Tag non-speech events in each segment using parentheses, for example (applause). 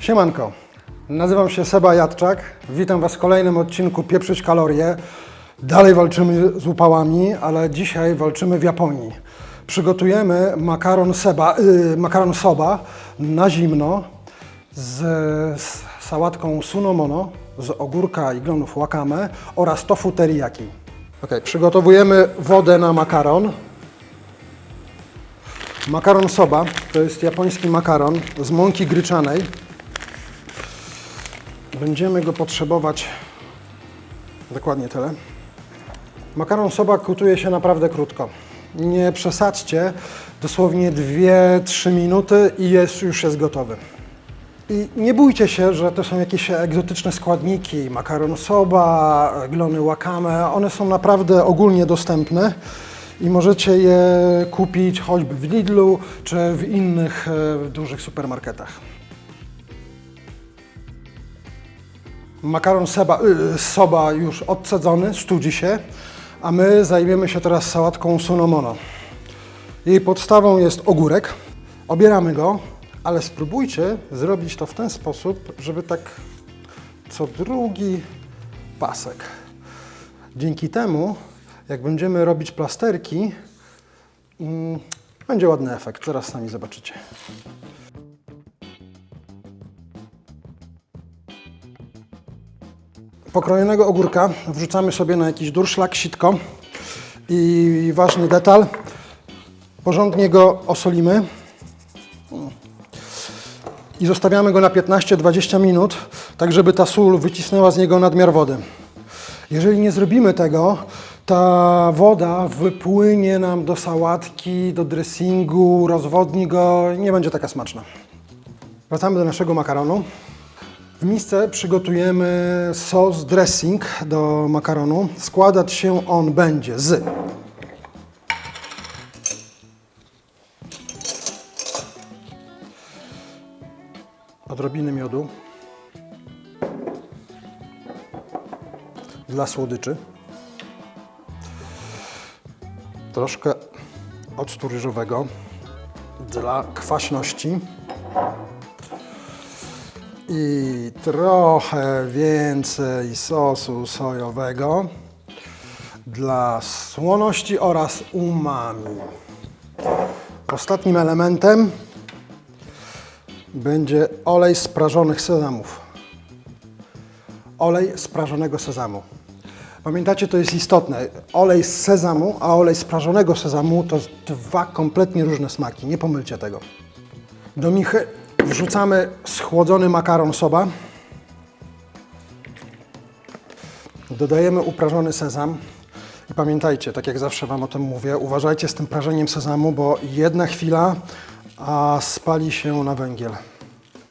Siemanko, nazywam się Seba Jadczak. Witam Was w kolejnym odcinku Pieprzyć Kalorie. Dalej walczymy z upałami, ale dzisiaj walczymy w Japonii. Przygotujemy makaron, seba, yy, makaron soba na zimno z, z sałatką sunomono, z ogórka i glonów wakame oraz tofu teriyaki. Ok, przygotowujemy wodę na makaron. Makaron soba to jest japoński makaron z mąki gryczanej. Będziemy go potrzebować dokładnie tyle. Makaron soba gotuje się naprawdę krótko. Nie przesadźcie, dosłownie 2-3 minuty i jest, już jest gotowy. I nie bójcie się, że to są jakieś egzotyczne składniki, makaron soba, glony wakame, one są naprawdę ogólnie dostępne i możecie je kupić choćby w Lidlu czy w innych e, dużych supermarketach. Makaron seba, y, soba już odcedzony, studzi się, a my zajmiemy się teraz sałatką sunomono. Jej podstawą jest ogórek. Obieramy go, ale spróbujcie zrobić to w ten sposób, żeby tak co drugi pasek. Dzięki temu, jak będziemy robić plasterki, mm, będzie ładny efekt. Zaraz sami zobaczycie. Pokrojonego ogórka wrzucamy sobie na jakiś durszlak, sitko i ważny detal, porządnie go osolimy i zostawiamy go na 15-20 minut, tak żeby ta sól wycisnęła z niego nadmiar wody. Jeżeli nie zrobimy tego, ta woda wypłynie nam do sałatki, do dressingu, rozwodni go, nie będzie taka smaczna. Wracamy do naszego makaronu. W misce przygotujemy sos dressing do makaronu. Składać się on będzie z odrobiny miodu dla słodyczy, troszkę octu ryżowego dla kwaśności i trochę więcej sosu sojowego dla słoności oraz umami. Ostatnim elementem będzie olej z prażonych sezamów. Olej z prażonego sezamu. Pamiętacie, to jest istotne. Olej z sezamu, a olej z prażonego sezamu to dwa kompletnie różne smaki. Nie pomylcie tego. Do michy wrzucamy schłodzony makaron soba. Dodajemy uprażony sezam. I pamiętajcie, tak jak zawsze Wam o tym mówię, uważajcie z tym prażeniem sezamu, bo jedna chwila, a spali się na węgiel.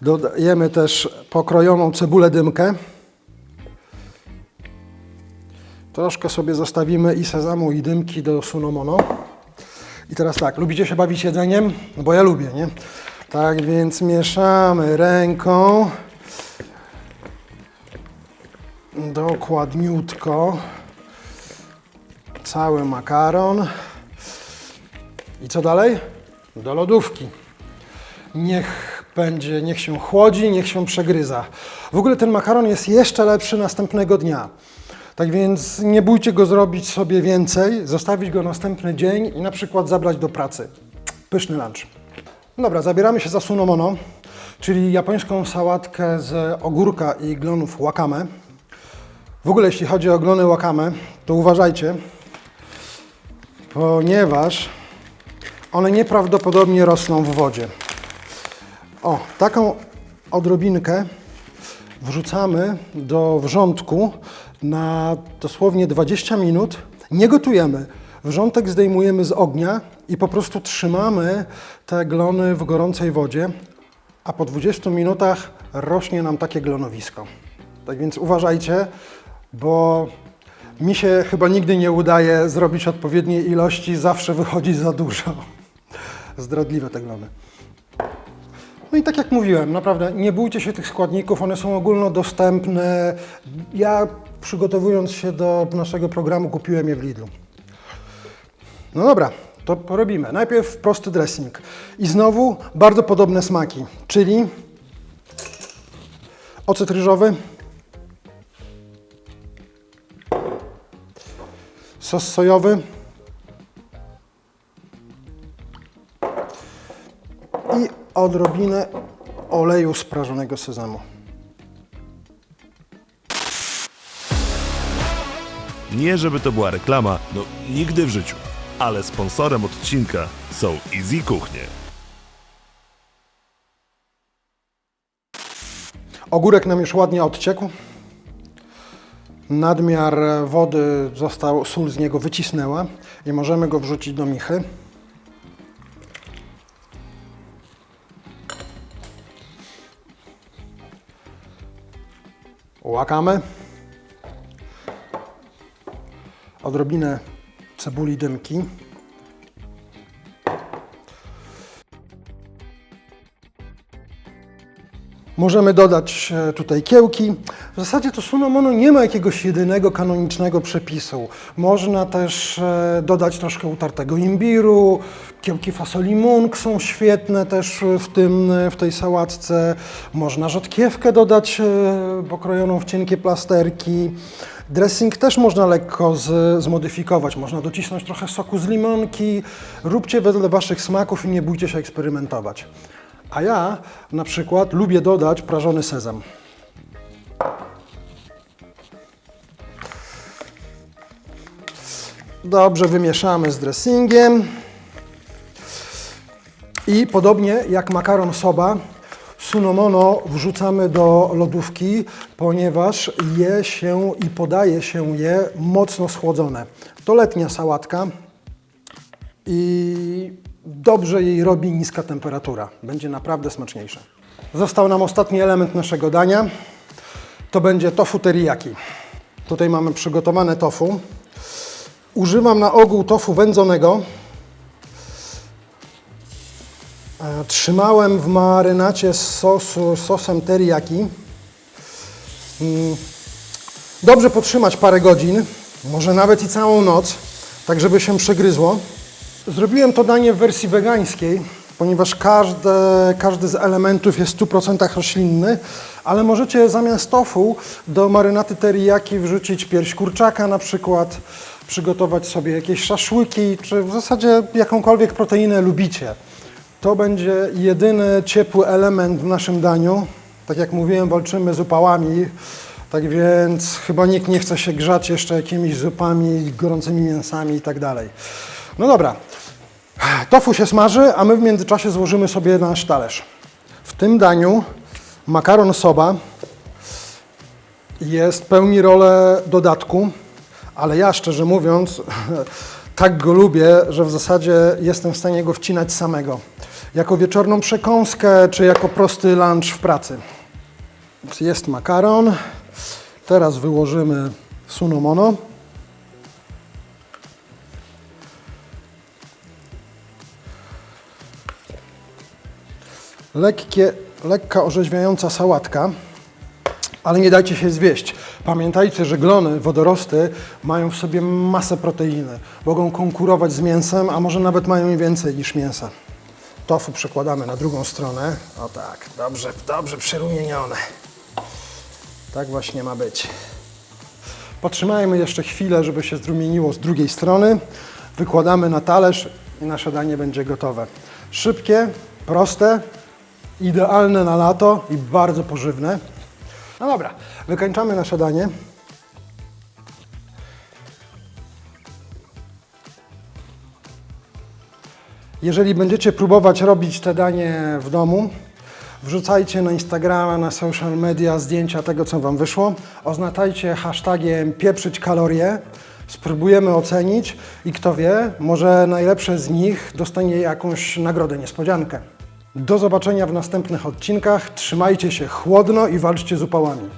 Dodajemy też pokrojoną cebulę dymkę. Troszkę sobie zostawimy i sezamu, i dymki do sunomono. I teraz tak, lubicie się bawić jedzeniem? No bo ja lubię, nie? Tak więc mieszamy ręką. Dokładniutko. Cały makaron. I co dalej? Do lodówki. Niech będzie, niech się chłodzi, niech się przegryza. W ogóle ten makaron jest jeszcze lepszy następnego dnia. Tak więc nie bójcie go zrobić sobie więcej, zostawić go następny dzień i na przykład zabrać do pracy. Pyszny lunch. No Dobra, zabieramy się za sunomono, czyli japońską sałatkę z ogórka i glonów wakame. W ogóle jeśli chodzi o glony wakame, to uważajcie, ponieważ one nieprawdopodobnie rosną w wodzie. O, taką odrobinkę wrzucamy do wrzątku na dosłownie 20 minut. Nie gotujemy. Wrzątek zdejmujemy z ognia i po prostu trzymamy te glony w gorącej wodzie, a po 20 minutach rośnie nam takie glonowisko. Tak więc uważajcie, bo mi się chyba nigdy nie udaje zrobić odpowiedniej ilości, zawsze wychodzi za dużo. (laughs) Zdradliwe te glony. No i tak jak mówiłem, naprawdę nie bójcie się tych składników, one są ogólnodostępne. Ja przygotowując się do naszego programu kupiłem je w Lidlu. No dobra, to porobimy. Najpierw prosty dressing. I znowu bardzo podobne smaki, czyli ocet ryżowy, sos sojowy i odrobinę oleju sprażonego sezamu. Nie żeby to była reklama, no nigdy w życiu. Ale sponsorem odcinka są Easy Kuchnie. Ogórek nam już ładnie odciekł. Nadmiar wody został, sól z niego wycisnęła i możemy go wrzucić do michy. Łakamy. Odrobinę cebuli dymki. Możemy dodać e, tutaj kiełki. W zasadzie to sunomono nie ma jakiegoś jedynego kanonicznego przepisu. Można też e, dodać troszkę utartego imbiru, kiełki fasoli mung są świetne też w, tym, w tej sałatce. Można rzodkiewkę dodać e, pokrojoną w cienkie plasterki. Dressing też można lekko z, zmodyfikować. Można docisnąć trochę soku z limonki. Róbcie wedle Waszych smaków i nie bójcie się eksperymentować. A ja na przykład lubię dodać prażony sezam. Dobrze wymieszamy z dressingiem. I podobnie jak makaron soba, sunomono wrzucamy do lodówki, ponieważ je się i podaje się je mocno schłodzone. To letnia sałatka i dobrze jej robi niska temperatura. Będzie naprawdę smaczniejsze. Został nam ostatni element naszego dania. To będzie tofu teriyaki. Tutaj mamy przygotowane tofu. Używam na ogół tofu wędzonego. E, Trzymałem w marynacie z sosu, sosem teriyaki. Mm, Dobrze potrzymać parę godzin, może nawet i całą noc, tak żeby się przegryzło. Zrobiłem to danie w wersji wegańskiej, ponieważ każde, każdy z elementów jest w 100% roślinny, ale możecie zamiast tofu do marynaty teriyaki wrzucić pierś kurczaka na przykład, przygotować sobie jakieś szaszłyki, czy w zasadzie jakąkolwiek proteinę lubicie. To będzie jedyny ciepły element w naszym daniu. Tak jak mówiłem, walczymy z upałami, tak więc chyba nikt nie chce się grzać jeszcze jakimiś zupami, gorącymi mięsami i tak dalej. No dobra, tofu się smaży, a my w międzyczasie złożymy sobie nasz talerz. W tym daniu makaron soba jest, pełni rolę dodatku, ale ja szczerze mówiąc (laughs) tak go lubię, że w zasadzie jestem w stanie go wcinać samego. Jako wieczorną przekąskę, czy jako prosty lunch w pracy. Jest makaron. Teraz wyłożymy sunomono. Lekkie, lekka orzeźwiająca sałatka, ale nie dajcie się zwieść. Pamiętajcie, że glony, wodorosty mają w sobie masę proteiny. Mogą konkurować z mięsem, a może nawet mają i więcej niż mięsa. Tofu przekładamy na drugą stronę. O tak, dobrze, dobrze przyrumienione. Tak właśnie ma być. Potrzymajmy jeszcze chwilę, żeby się zrumieniło z drugiej strony. Wykładamy na talerz i nasze danie będzie gotowe. Szybkie, proste, idealne na lato i bardzo pożywne. No dobra, wykończamy nasze danie. Jeżeli będziecie próbować robić te danie w domu, wrzucajcie na Instagrama, na social media zdjęcia tego, co Wam wyszło. Oznaczajcie hashtagiem pieprzyć kalorie. Spróbujemy ocenić i kto wie, może najlepsze z nich dostanie jakąś nagrodę, niespodziankę. Do zobaczenia w następnych odcinkach. Trzymajcie się chłodno i walczcie z upałami.